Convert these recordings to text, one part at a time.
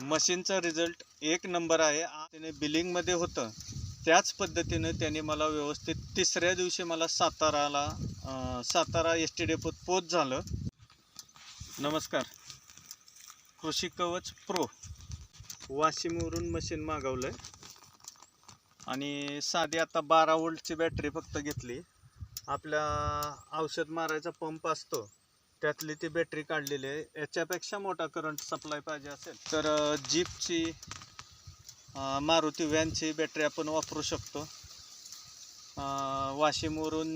मशीनचा रिझल्ट एक नंबर आहे. आ- त्याने बिलिंगमध्ये होतं. त्याच पद्धतीनं त्याने मला व्यवस्थित तिसऱ्या दिवशी मला साताराला सातारा एस टी डेपोत पोच झालं. नमस्कार. कृषी कवच प्रो वाशिमवरून मशीन मागवलं आहे आणि साधी आता बारा वोल्टची बॅटरी फक्त घेतली. आपल्या औषध मारायचा पंप असतो. त्यातली ती बॅटरी काढलेली आहे. याच्यापेक्षा मोठा करंट सप्लाय पाहिजे असेल तर जीपची मारुती व्हॅनची बॅटरी आपण वापरू शकतो. वाशिमवरून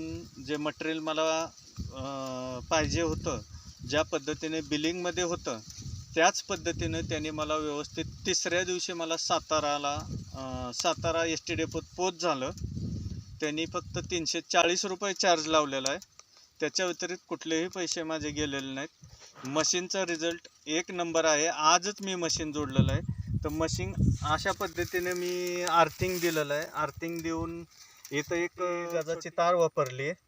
जे मटेरियल मला पाहिजे होतं ज्या पद्धतीने बिलिंगमध्ये होतं त्याच पद्धतीनं त्यांनी मला व्यवस्थित तिसऱ्या दिवशी मला साताराला सातारा एस टी डेपोत पोच झालं. त्यांनी फक्त तीनशे चाळीस रुपये चार्ज लावलेला आहे. त्याच्या व्यतिरिक्त कुठलेही पैसे माझे गेलेले नाहीत. मशीनचा रिझल्ट एक नंबर आहे. आजच मी मशीन जोडलेलं आहे. तर मशीन अशा पद्धतीने मी आर्थिंग दिलेलं आहे. आर्थिंग देऊन इथं एक गजाची तार वापरली. आहे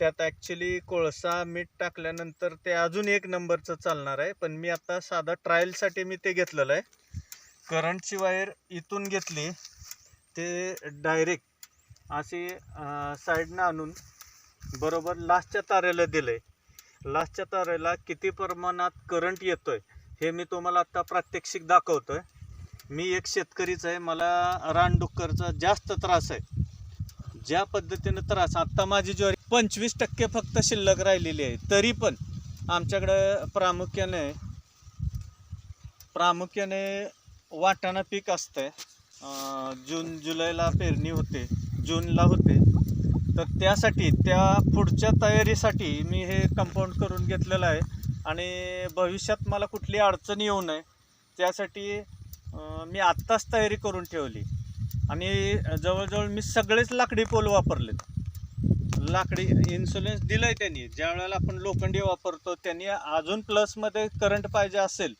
त्यात ॲक्च्युली कोळसा मीठ टाकल्यानंतर ते अजून एक नंबरचं चालणार आहे. पण मी आता साधा ट्रायलसाठी मी ते घेतलेलं आहे. करंटची वायर इथून घेतली. ते डायरेक्ट अशी साईडनं आणून बरोबर लास्टच्या तारेला आहे लास्टच्या तारेला किती प्रमाणात करंट येतोय हे मी तुम्हाला आत्ता प्रात्यक्षिक दाखवतोय. मी एक शेतकरीच आहे मला रानडुक्करचा जास्त त्रास आहे. ज्या पद्धतीनं त्रास आत्ता माझी ज्वारी पंचवीस टक्के फक्त शिल्लक राहिलेली आहे तरी पण आमच्याकडं प्रामुख्याने प्रामुख्याने वाटाणा पीक असतं जून जुलैला पेरणी होते जूनला होते. तर त्यासाठी त्या पुढच्या तयारीसाठी मी हे कंपाऊंड करून घेतलेलं आहे. आणि भविष्यात मला कुठली अडचण येऊ नये त्यासाठी मी आत्ताच तयारी करून ठेवली. आणि जवळजवळ मी सगळेच लाकडी पोल वापरले लाकडी इन्शुरन्स दिलं आहे त्यांनी. ज्या वेळेला आपण लोखंडी वापरतो त्यांनी अजून प्लसमध्ये करंट पाहिजे असेल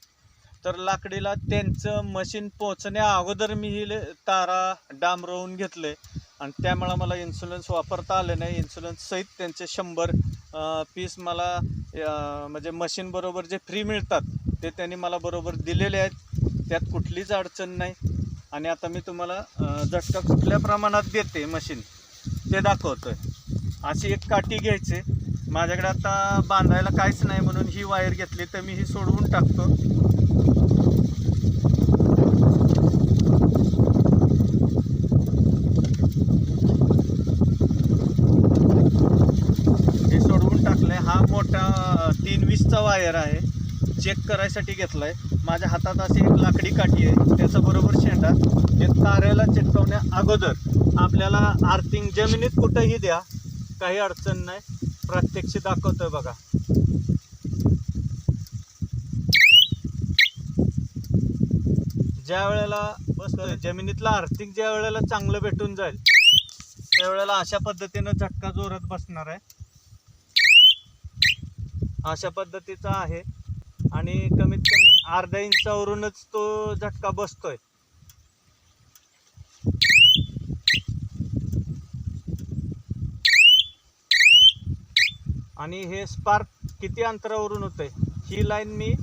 तर लाकडीला त्यांचं मशीन पोचण्या अगोदर मी ही तारा डांबरवून घेतले. आणि त्यामुळं मला इन्शुरन्स वापरता आले नाही. इन्शुरन्स सहित त्यांचे शंभर पीस मला म्हणजे मशीनबरोबर जे फ्री मिळतात ते त्यांनी मला बरोबर दिलेले आहेत. त्यात कुठलीच अडचण नाही. आणि आता मी तुम्हाला झटका कुठल्या प्रमाणात देते मशीन ते दाखवतोय. अशी एक काठी घ्यायची. माझ्याकडे आता बांधायला काहीच नाही म्हणून ही वायर घेतली तर मी ही सोडवून टाकतो हे सोडवून टाकलंय हा मोठा वीसचा वायर आहे चेक करायसाठी घेतलाय. माझ्या हातात अशी एक लाकडी काठी आहे त्याचा बरोबर शेंडा. हे तारेला चिटकवण्या अगोदर आपल्याला आर्थिंग जमिनीत कुठंही द्या काही अडचण नाही. प्रत्यक्ष दाखवतोय बघा. ज्या वेळेला बसतोय जमिनीतला आर्थिंग ज्या वेळेला चांगलं भेटून जाईल त्यावेळेला अशा पद्धतीनं झटका जोरात बसणार आहे. अशा पद्धतीचा आहे. आणि कमीत कमी अर्ध्या इंचावरूनच तो झटका बसतोय. आणि हे स्पार्क किती अंतरावरून होतंय? ही लाईन मी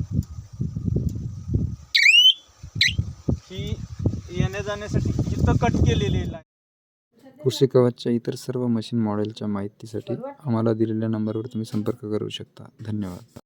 ही येण्या जाण्यासाठी इथं कट केलेली लाईन कृषी कवचच्या इतर सर्व मशीन मॉडेलच्या माहितीसाठी आम्हाला दिलेल्या नंबरवर तुम्ही संपर्क करू शकता. धन्यवाद.